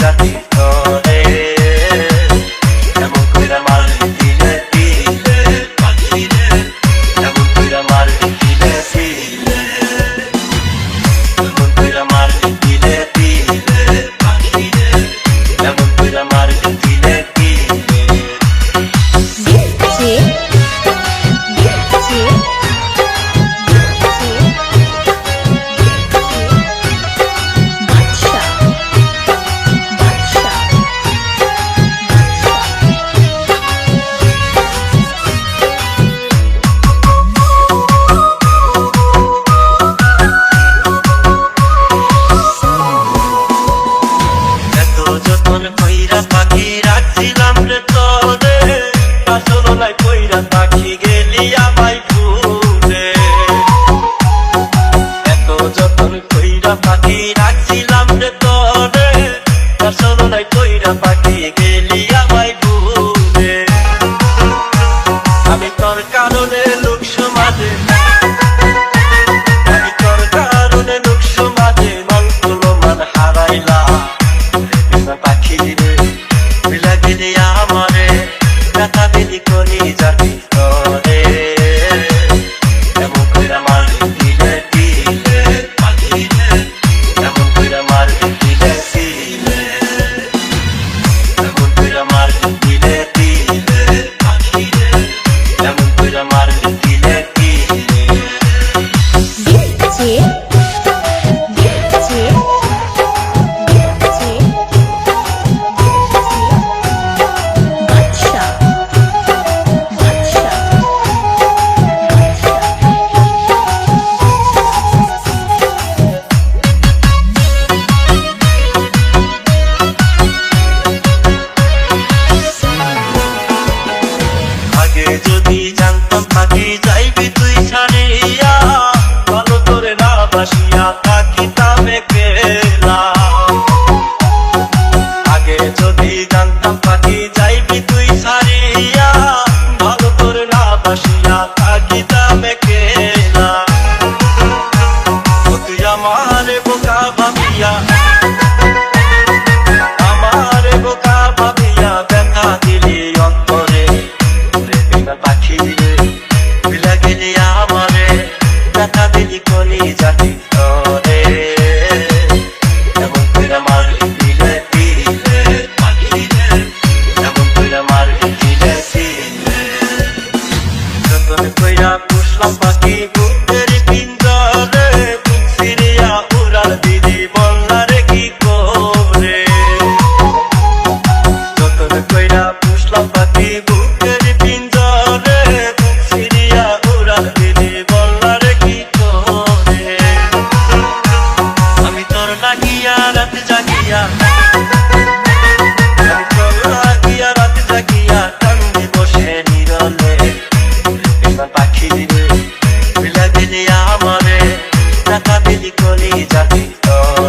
জাতি ধরে কেমন কইরা পাখি রাখছিলাম রে তোরে। আসলাই কইরা পাখি কইরা পাখি রাখছিলাম the modern কিতাবে পেলাম আগে যদি জানতাম পাখি দিবে বিলাবিলি আমারে টাকা বিলি কলি যাবি তোর